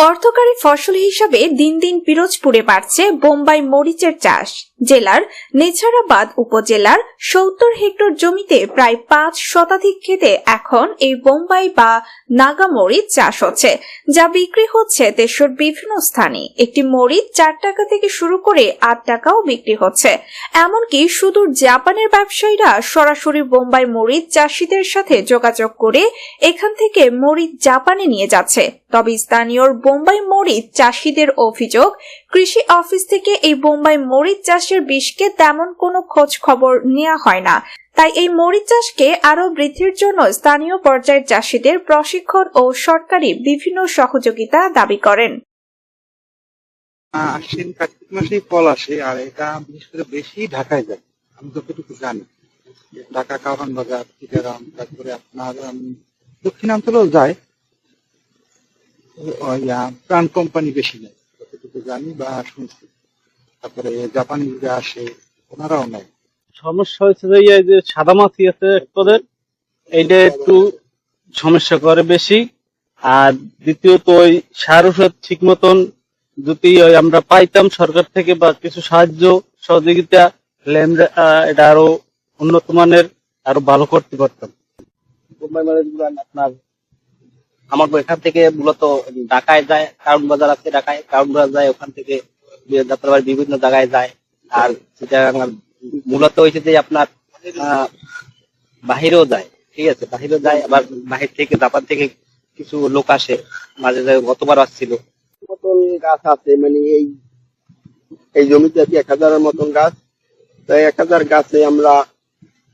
অর্থকারী ফসল হিসাবে দিন দিন পিরোজপুরে বাড়ছে বোম্বাই মরিচের চাষ। জেলার নেছারাবাদ উপজেলার সত্তর হেক্টর জমিতে প্রায় পাঁচ শতাধিক ক্ষেতে এখন এই বোম্বাই বা নাগা মরিচ চাষ হচ্ছে, যা বিক্রি হচ্ছে দেশের বিভিন্ন স্থানে। একটি মরিচ চার টাকা থেকে শুরু করে আট টাকাও বিক্রি হচ্ছে। এমনকি সুদূর জাপানের ব্যবসায়ীরা সরাসরি বোম্বাই মরিচ চাষিদের সাথে যোগাযোগ করে এখান থেকে মরিচ জাপানে নিয়ে যাচ্ছে। তবে স্থানীয় বোম্বাই মরিচ চাষিদের অভিযোগ, কৃষি অফিস থেকে এই বোম্বাই মরিচ চাষের বিষকে তেমন কোনো খোঁজ খবর নেওয়া হয় না। তাই এই মরিচ চাষকে আরও বৃদ্ধির জন্য স্থানীয় পর্যায়ের চাষিদের প্রশিক্ষণ ও সরকারি বিভিন্ন সহযোগিতা দাবি করেন। আশ্বিন কার্তিক মাসেই ফল আসে, আর এটা বিশেষ করে বেশি ঢাকায় যায়। আমি যতটুকু জানি ঢাকা কারণ বাজার চিটাগাং তারপরে আপনার দক্ষিণাঞ্চলেও যায়। প্রাণ কোম্পানি বেশি নেয় যতটুকু জানি বা শুনছি। তারপরে জাপানিজরা আসে ওনারাও নেয়। সমস্যা হয়েছে যে এই যে সাদা মাছি আছে তোদের এইটা একটু সমস্যা করে বেশি। আর দ্বিতীয়ত ওই সার ওষুধ ঠিক মতন যদি ওই আমরা পাইতাম সরকার থেকে বা কিছু সাহায্য সহযোগিতা আহ, এটা আরও উন্নত মানের আরও ভালো করতে পারতাম। গুলো আপনার আমার এখান থেকে মূলত ঢাকায় যায়, কারণ বাজার আছে ঢাকায়, কারণ বাজার যায় ওখান থেকে যাত্রাবাড়ি বিভিন্ন জায়গায় যায়। আর সেটা মূলত হয়েছে যে আপনার বাহিরেও যায়, ঠিক আছে? বাহিরেও যায়, আবার বাহির থেকে, জাপান থেকে কিছু লোক আসে, মাঝে মাঝে গতবার আসছিল। মতন গাছ আছে মানে এই এই জমিতে আছে এক হাজারের মতন গাছ। তো এক হাজার গাছে আমরা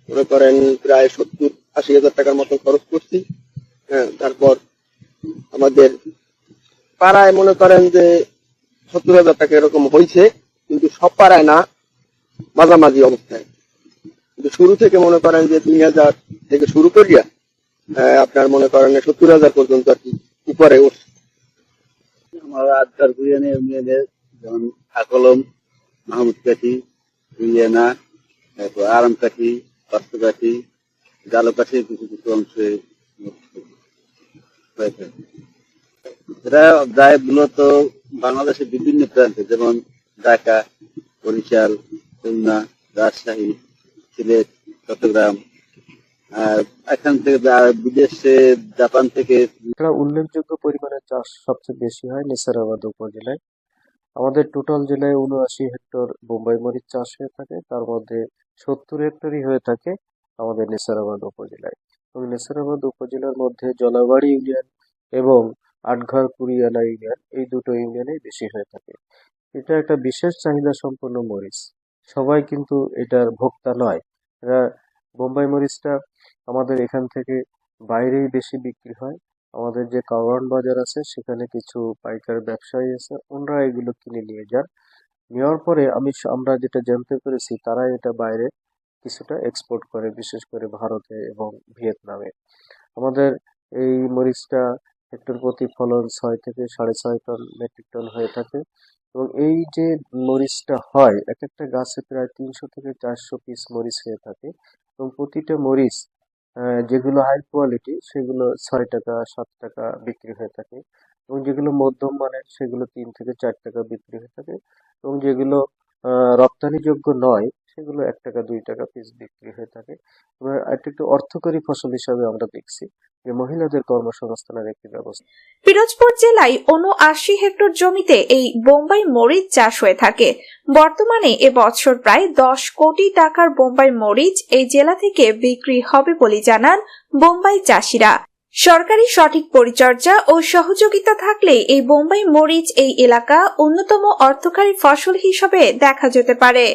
মনে করেন প্রায় সত্তর আশি হাজার টাকার মতন খরচ করছি। হ্যাঁ তারপর আমাদের পাড়ায় মনে করেন যে সত্তর হাজার টাকা এরকম হয়েছে কিন্তু সব পাড়ায় না, মাঝামাঝি অবস্থায়। কিন্তু শুরু থেকে মনে করেন যে দুই হাজার থেকে শুরু করিয়া আপনার মনে করেন সত্তর হাজার পর্যন্ত আর কি উপরে উঠছে আমার আজকাল বিরিয়ানি ইউনিয়নের যেমন আকলম, মাহমুদ কাঠি বিরিয়ানা তারপর আরাম কাঠি পার্শ্ব কাঠি, জালো কাঠি, কিছু কিছু অংশে এরা মূলত বাংলাদেশের বিভিন্ন প্রান্তে, যেমন ঢাকা, বরিশাল, খুলনা, রাজশাহী, সিলেট, চট্টগ্রাম, আর এখান থেকে বিদেশে জাপান থেকে এছাড়া উল্লেখযোগ্য পরিমাণে চাষ সবচেয়ে বেশি হয় নেসারাবাদ উপজেলায়। আমাদের টোটাল জেলায় উনআশি হেক্টর বোম্বাই মরিচ চাষ হয়ে থাকে, তার মধ্যে সত্তর হেক্টরই হয়ে থাকে আমাদের নেসারাবাদ উপজেলায়। নেসারাবাদ উপজেলার মধ্যে জলাবাড়ি ইউনিয়ন এবং আটঘর কুড়িয়ালা ইউনিয়ন, এই দুটো ইউনিয়নেই বেশি হয়ে থাকে। এটা একটা বিশেষ চাহিদা সম্পন্ন মরিচ। সবাই কিন্তু এটার ভোক্তা নয়। এরা বোম্বাই মরিচটা আমাদের এখান থেকে বাইরেই বেশি বিক্রি হয়। আমাদের যে কাওয়ান বাজার আছে, সেখানে কিছু পাইকার ব্যবসায়ী আছে, ওনারা এগুলো কিনে নিয়ে যান। নেওয়ার পরে আমি আমরা যেটা জানতে পেরেছি তারা এটা বাইরে কিছুটা এক্সপোর্ট করে, বিশেষ করে ভারতে এবং ভিয়েতনামে। আমাদের এই মরিচটা হেক্টর প্রতি ফলন ছয় থেকে সাড়ে ছয় টন মেট্রিক টন হয়ে থাকে এবং এই যে মরিচটা হয়, এক একটা গাছে প্রায় তিনশো থেকে চারশো পিস মরিচ হয়ে থাকে এবং প্রতিটা মরিচ যেগুলো হাই কোয়ালিটি সেগুলো ছয় টাকা, সাত টাকা বিক্রি হয়ে থাকে এবং যেগুলো মধ্যম মানের সেগুলো তিন থেকে চার টাকা বিক্রি হয়ে থাকে এবং যেগুলো রপ্তানিযোগ্য নয় সেগুলো এক টাকা, দুই টাকা পিস বিক্রি হয়ে থাকে। এবার এটা একটু অর্থকরী ফসল হিসাবে আমরা দেখছি যে মহিলাদের কর্মসংস্থানের একটি ব্যবস্থা। পিরোজপুর জেলায় উনআশি হেক্টর জমিতে এই বোম্বাই মরিচ চাষ হয়ে থাকে। বর্তমানে এবছর প্রায় দশ কোটি টাকার বোম্বাই মরিচ এই জেলা থেকে বিক্রি হবে বলে জানান বোম্বাই চাষিরা। সরকারি সঠিক পরিচর্যা ও সহযোগিতা থাকলে এই বোম্বাই মরিচ এই এলাকা অন্যতম অর্থকারী ফসল হিসেবে দেখা যেতে পারে।